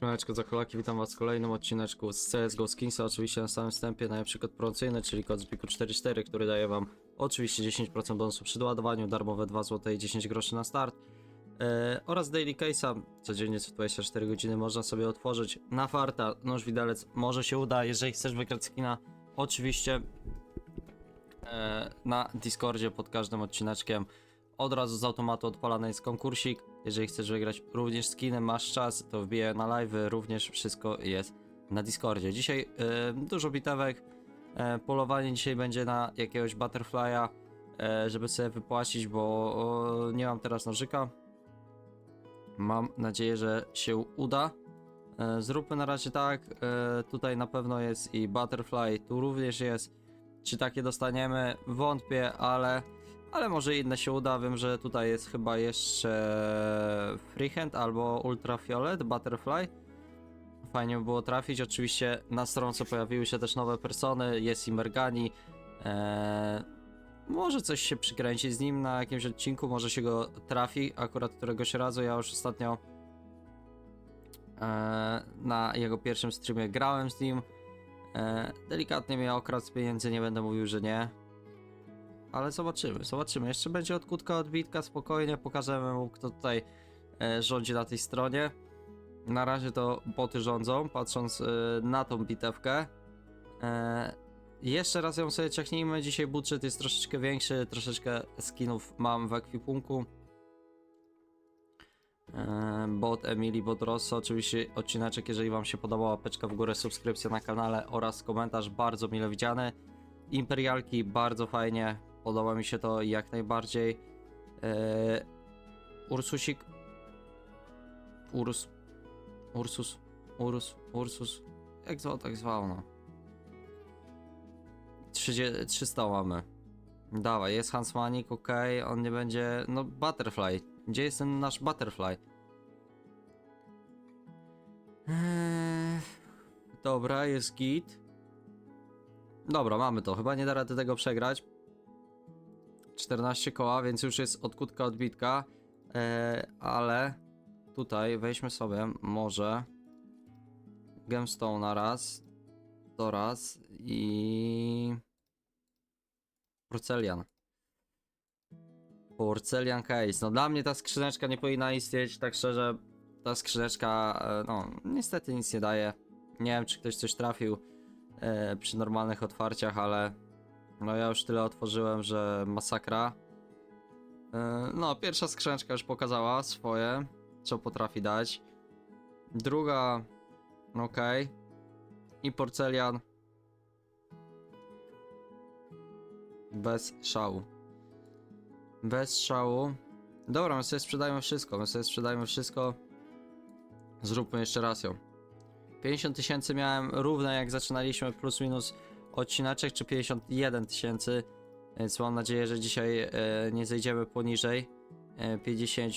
Siemaneczko za kolaki, witam was w kolejnym odcineczku z CSGO Skinsa. Oczywiście na samym wstępie najlepszy kod promocyjny, czyli kod ZBIK44, który daje wam oczywiście 10% bonusu przy doładowaniu, darmowe 2 zł i 10 groszy na start. E, oraz Daily Case'a, codziennie co 24 godziny można sobie otworzyć na farta, nóż widelec, może się uda, jeżeli chcesz wygrać skina, oczywiście e, na Discordzie pod każdym odcineczkiem od razu z automatu odpalany jest konkursik. Jeżeli chcesz wygrać również skinem, masz czas, to wbijaj na live, również wszystko jest na Discordzie. Dzisiaj e, dużo bitewek, e, polowanie dzisiaj będzie na jakiegoś butterfly'a, e, żeby sobie wypłacić, bo nie mam teraz nożyka. Mam nadzieję, że się uda. E, zróbmy na razie tak, tutaj na pewno jest i butterfly, tu również jest. Czy takie dostaniemy? Wątpię, ale ale może inne się uda. Wiem, że tutaj jest chyba jeszcze Freehand albo Ultrafiolet, Butterfly. Fajnie by było trafić. Oczywiście na stronce pojawiły się też nowe persony. Jest i Mergani. Eee, może coś się przykręci z nim na jakimś odcinku, może się go trafi. Akurat któregoś razu ja już ostatnio eee, na jego pierwszym streamie grałem z nim. Eee, delikatnie mnie okradł z pieniędzy, nie będę mówił, że nie. Ale zobaczymy, zobaczymy. Jeszcze będzie odkutka odbitka, spokojnie pokażemy mu, kto tutaj e, rządzi na tej stronie. Na razie to boty rządzą, patrząc e, na tą bitewkę. E, jeszcze raz ją sobie ciachnijmy. Dzisiaj budżet jest troszeczkę większy, troszeczkę skinów mam w ekwipunku. E, bot Emily, bot Rosso. Oczywiście odcineczek, jeżeli Wam się podobała, łapeczka w górę, subskrypcja na kanale oraz komentarz bardzo mile widziany. Imperialki bardzo fajnie, podoba mi się to jak najbardziej. Eee, Ursusik. Urs. Ursus. Urs. Ursus. Jak zwał, tak zwał, no. 30, 300 mamy. Dawaj, jest Hansmanik, ok, on nie będzie. No, Butterfly. Gdzie jest ten nasz Butterfly? Eee, dobra, jest git. Dobra, mamy to. Chyba nie da rady tego przegrać. 14 koła, więc już jest odkutka odbitka. E, ale tutaj weźmy sobie może gemstone na raz, to raz i porcelian. Porcelian case. No dla mnie ta skrzyneczka nie powinna istnieć, tak szczerze. Ta skrzyneczka, e, no niestety nic nie daje. Nie wiem, czy ktoś coś trafił e, przy normalnych otwarciach, ale no ja już tyle otworzyłem, że masakra. E, no, pierwsza skrzyneczka już pokazała swoje, co potrafi dać. Druga, ok. I porcelian. Bez szału. Bez szału. Dobra, my sobie sprzedajmy wszystko, my sobie sprzedajmy wszystko. Zróbmy jeszcze raz ją. 50 tysięcy miałem równe jak zaczynaliśmy, plus minus odcinaczek, czy 51 tysięcy. Więc mam nadzieję, że dzisiaj e, nie zejdziemy poniżej e, 50.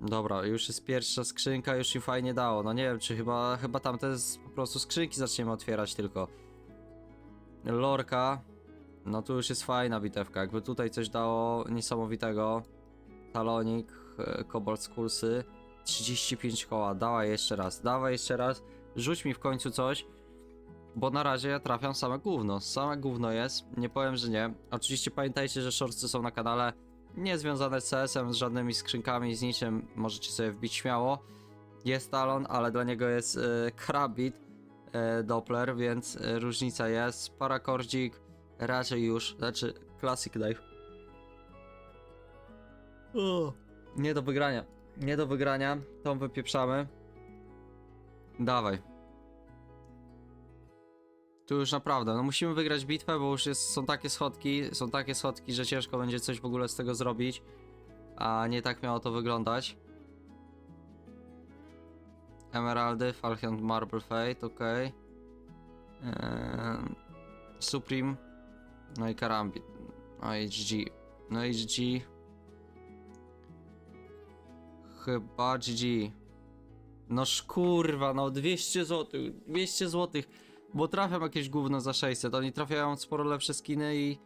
Dobra, już jest pierwsza skrzynka, już im fajnie dało. No nie wiem, czy chyba, chyba tamte z, po prostu skrzynki zaczniemy otwierać tylko. Lorka. No tu już jest fajna bitewka. Jakby tutaj coś dało niesamowitego. Talonik, e, Cobalt Skulsy. 35 koła, dawaj jeszcze raz, dawaj jeszcze raz, rzuć mi w końcu coś, bo na razie ja trafiam same gówno, same gówno jest, nie powiem, że nie. Oczywiście pamiętajcie, że shortsy są na kanale, nie związane z CS-em, z żadnymi skrzynkami, z niczym, możecie sobie wbić śmiało. Jest talon, ale dla niego jest e, krabit e, Doppler, więc e, różnica jest. Parakordzik raczej już, znaczy Classic Dive. Nie do wygrania. Nie do wygrania. Tą wypieprzamy. Dawaj. Tu już naprawdę, no musimy wygrać bitwę, bo już jest, są takie schodki, są takie schodki, że ciężko będzie coś w ogóle z tego zrobić. A nie tak miało to wyglądać. Emeraldy, Falcon Marble Fate, ok. Eee, Supreme. No i Karambit. No HG. No HG. Chyba GG. No kurwa, no 200 zł, 200 zł, bo trafiam jakieś gówno za 600, oni trafiają sporo lepsze skiny i...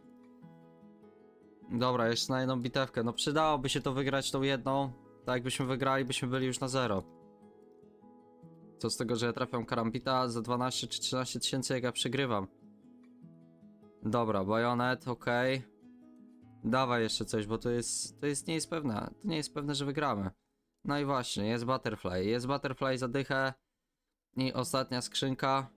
Dobra, jeszcze na jedną bitewkę, no przydałoby się to wygrać tą jedną, tak jakbyśmy wygrali, byśmy byli już na zero. Co z tego, że ja trafiam karambita za 12 czy 13 tysięcy, jak ja przegrywam. Dobra, bajonet, okej. Dawaj jeszcze coś, bo to jest, to jest, nie jest pewne, to nie jest pewne, że wygramy. No i właśnie, jest butterfly, jest butterfly za dychę. I ostatnia skrzynka.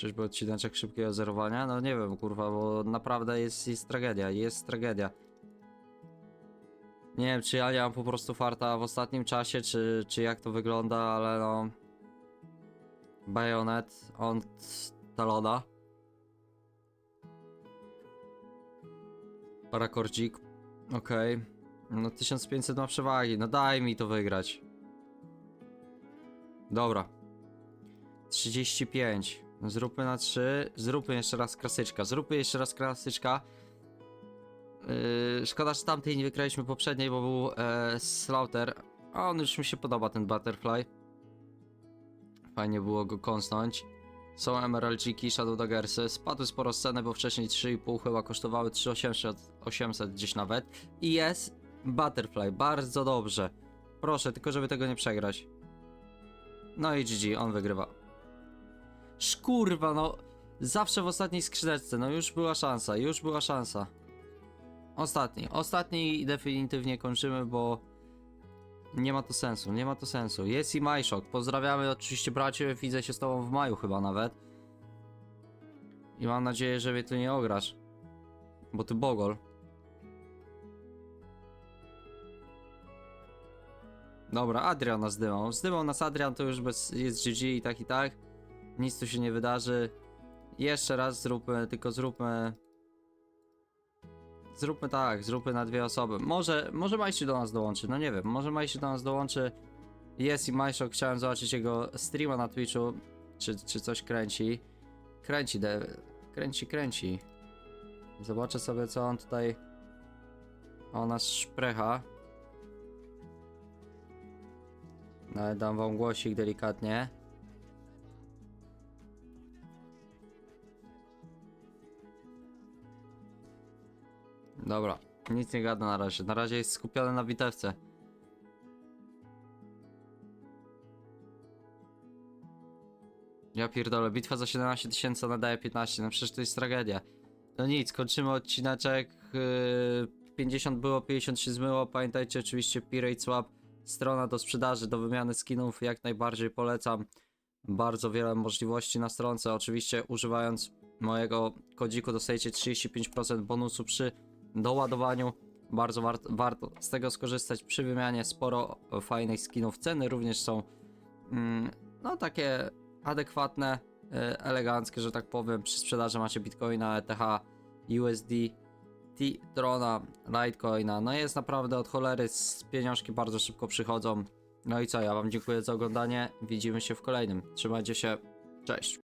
Czyżby odcineczek szybkiego zerowania? No nie wiem, kurwa, bo naprawdę jest, jest tragedia, jest tragedia. Nie wiem, czy ja nie mam po prostu farta w ostatnim czasie, czy, czy jak to wygląda, ale no... Bayonet, on Talona. Parakordzik. Okej. No 1500 ma przewagi, no daj mi to wygrać. Dobra. 35. Zróbmy na 3. Zróbmy jeszcze raz klasyczka. Zróbmy jeszcze raz klasyczka. Yy, szkoda, że tamtej nie wygraliśmy poprzedniej, bo był e, Slaughter. A on już mi się podoba, ten Butterfly. Fajnie było go kąsnąć. Są Emeraldiki, Shadow Daggersy. Spadły sporo sceny, bo wcześniej 3,5 chyba kosztowały 3800 800 gdzieś nawet. I jest Butterfly, bardzo dobrze. Proszę, tylko żeby tego nie przegrać. No i GG, on wygrywa. Szkurwa, no. Zawsze w ostatniej skrzydeczce, no już była szansa, już była szansa. Ostatni, ostatni definitywnie kończymy, bo nie ma to sensu, nie ma to sensu. Jest i Majszok, pozdrawiamy oczywiście bracie, widzę się z tobą w maju chyba nawet. I mam nadzieję, że mnie tu nie ograsz. Bo ty Bogol. Dobra, Adrian nas zdymał. Zdymał nas Adrian, to już bez, jest GG i tak i tak. Nic tu się nie wydarzy. Jeszcze raz zróbmy, tylko zróbmy... Zróbmy tak, zróbmy na dwie osoby. Może, może Majszy do nas dołączy, no nie wiem, może Majszy do nas dołączy. Jest i Majszok, chciałem zobaczyć jego streama na Twitchu, czy, czy coś kręci. Kręci, de, kręci, kręci. Zobaczę sobie, co on tutaj o nas szprecha. Nawet dam wam głosik delikatnie. Dobra, nic nie gada na razie. Na razie jest skupiony na bitewce. Ja pierdolę, bitwa za 17 tysięcy nadaje 15, no przecież to jest tragedia. No nic, kończymy odcineczek. Yy, 50 było, 50 się zmyło. Pamiętajcie oczywiście Pirate Swap, strona do sprzedaży, do wymiany skinów, jak najbardziej polecam. Bardzo wiele możliwości na stronce. Oczywiście używając mojego kodziku dostajecie 35% bonusu przy doładowaniu. Bardzo war warto z tego skorzystać przy wymianie. Sporo fajnych skinów. Ceny również są mm, no takie adekwatne, e, eleganckie, że tak powiem. Przy sprzedaży macie Bitcoina, ETH, USD, T-Trona, Litecoina. No jest naprawdę od cholery, z pieniążki bardzo szybko przychodzą. No i co, ja wam dziękuję za oglądanie. Widzimy się w kolejnym. Trzymajcie się. Cześć.